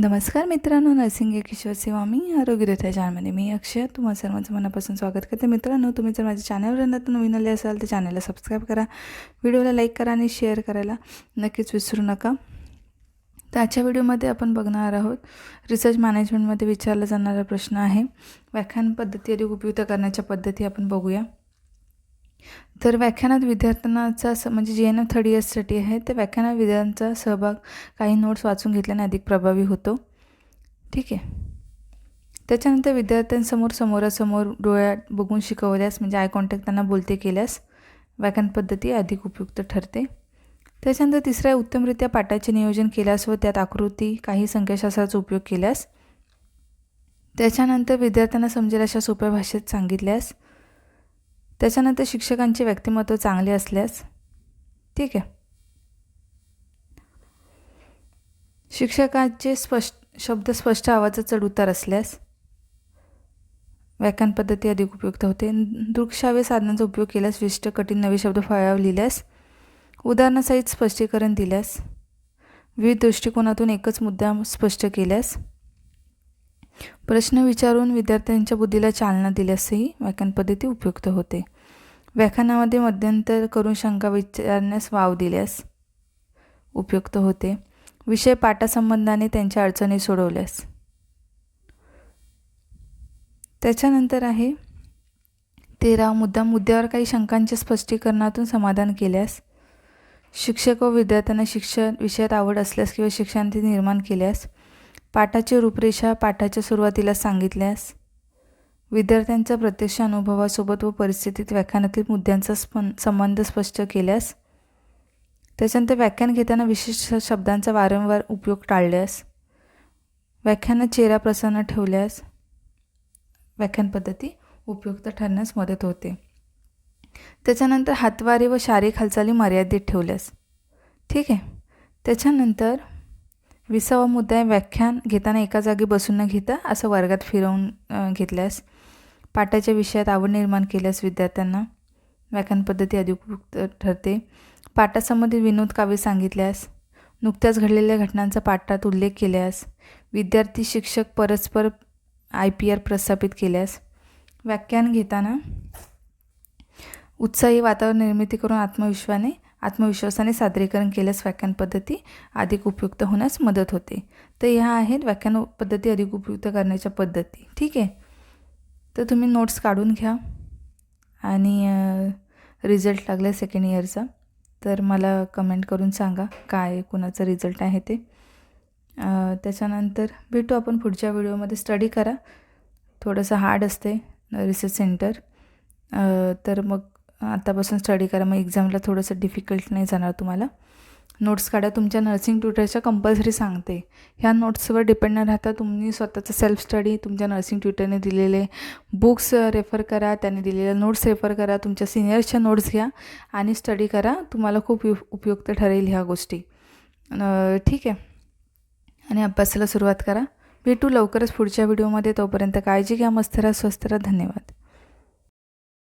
नमस्कार मित्रांनो नरसिंग किशोर सेवा. मी आरोग्यरथा चॅनलमध्ये मी अक्षय. तुम्हाला सर्वांचं मनापासून स्वागत करते. मित्रांनो तुम्ही जर माझ्या चॅनलवर तर नवीन आले असाल तर चॅनलला सबस्क्राईब करा. व्हिडिओला लाईक करा आणि शेअर करायला नक्कीच विसरू नका. तर आजच्या व्हिडिओमध्ये आपण बघणार आहोत रिसर्च मॅनेजमेंटमध्ये विचारला जाणारा प्रश्न आहे. व्याख्यान पद्धती अधिक उपयुक्त करण्याच्या पद्धती आपण बघूया. तर व्याख्यानात विद्यार्थ्यांचा स म्हणजे जे एन एफ थर्ड इयर्ससाठी आहे त्या व्याख्यानात विद्यार्थ्यांचा सहभाग काही नोट्स वाचून घेतल्याने अधिक प्रभावी होतो. ठीक आहे. त्याच्यानंतर विद्यार्थ्यांसमोर समोरासमोर डोळ्यात बघून शिकवल्यास म्हणजे आय कॉन्टॅक्ट त्यांना बोलते केल्यास व्याख्यान पद्धती अधिक उपयुक्त ठरते. त्याच्यानंतर तिसऱ्या उत्तमरित्या पाठाचे नियोजन केल्यास व त्यात आकृती काही संख्याशास्त्राचा उपयोग केल्यास त्याच्यानंतर विद्यार्थ्यांना समजेल अशा सोप्या भाषेत सांगितल्यास त्याच्यानंतर शिक्षकांचे व्यक्तिमत्व चांगले असल्यास ठीक आहे. शिक्षकांचे स्पष्ट शब्द स्पष्ट आवाजात चढउतार असल्यास व्याख्यान पद्धती अधिक उपयुक्त होते. दृकश्राव्य साधनांचा उपयोग केल्यास विशिष्ट कठीण नवे शब्द फळ्यावर लिहिल्यास उदाहरणासहित स्पष्टीकरण दिल्यास विविध दृष्टिकोनातून एकच मुद्दा स्पष्ट केल्यास प्रश्न विचारून विद्यार्थ्यांच्या बुद्धीला चालना दिल्यासही व्याख्यान पद्धती उपयुक्त होते. व्याख्यानामध्ये मध्यंतर करून शंका विचारण्यास वाव दिल्यास उपयुक्त होते. विषय पाठासंबंधाने त्यांच्या अडचणी सोडवल्यास. त्याच्यानंतर आहे तेरा मुद्दा मुद्द्यावर काही शंकांच्या स्पष्टीकरणातून समाधान केल्यास शिक्षक व विद्यार्थ्यांना शिक्षण विषयात आवड असल्यास किंवा शिक्षणाची निर्माण केल्यास पाठाची रूपरेषा पाठाच्या सुरुवातीला सांगितल्यास विद्यार्थ्यांच्या प्रत्यक्ष अनुभवासोबत व परिस्थितीत व्याख्यानातील मुद्द्यांचा स्प संबंध स्पष्ट केल्यास त्याच्यानंतर व्याख्यान घेताना विशिष्ट शब्दांचा वारंवार उपयोग टाळल्यास व्याख्यानात चेहरा प्रसन्न ठेवल्यास व्याख्यान पद्धती उपयुक्त ठरण्यास मदत होते. त्याच्यानंतर हातवारे व शारीरिक हालचाली मर्यादित ठेवल्यास ठीक आहे? त्याच्यानंतर विसावा मुद्दा आहे व्याख्यान घेताना एका जागी बसून न घेता असं वर्गात फिरवून घेतल्यास पाठाच्या विषयात आवड निर्माण केल्यास विद्यार्थ्यांना व्याख्यान पद्धती अधिकृत ठरते. पाठासंबंधित विनोद काव्य सांगितल्यास नुकत्याच घडलेल्या घटनांचा पाठात उल्लेख केल्यास विद्यार्थी शिक्षक परस्पर आय पी आर प्रस्थापित केल्यास व्याख्यान घेताना उत्साही वातावरण निर्मिती करून आत्मविश्वाने आत्मविश्वासाने सादरीकरण केल्यास व्याख्यान पद्धती अधिक उपयुक्त होण्यास मदत होते. तर ह्या आहेत व्याख्यान पद्धती अधिक उपयुक्त करण्याच्या पद्धती. ठीक आहे? तर तुम्ही नोट्स काढून घ्या. आणि रिझल्ट लागला सेकंड इयरचा तर मला कमेंट करून सांगा काय कुणाचा रिझल्ट आहे ते. त्याच्यानंतर भेटू आपण पुढच्या व्हिडिओमध्ये स्टडी करा. थोडंसं हार्ड असते. रिसर्च सेंटर तर मग आत्तापासून स्टडी करा. मग एक्झामला थोडंसं डिफिकल्ट नाही जाणार तुम्हाला. नोट्स काढा. तुमच्या नर्सिंग ट्युटरच्या कंपल्सरी सांगते. ह्या नोट्सवर डिपेंड न राहता तुम्ही स्वतःचं सेल्फ स्टडी तुमच्या नर्सिंग ट्युटरने दिलेले बुक्स रेफर करा. त्याने दिलेल्या नोट्स रेफर करा. तुमच्या सिनियर्सच्या नोट्स घ्या आणि स्टडी करा. तुम्हाला खूप उपयुक्त ठरेल ह्या गोष्टी. ठीक आहे. आणि अभ्यासाला सुरुवात करा. भेटू लवकरच पुढच्या व्हिडिओमध्ये तोपर्यंत काळजी घ्या. मस्त राहा स्वस्त राहा. धन्यवाद.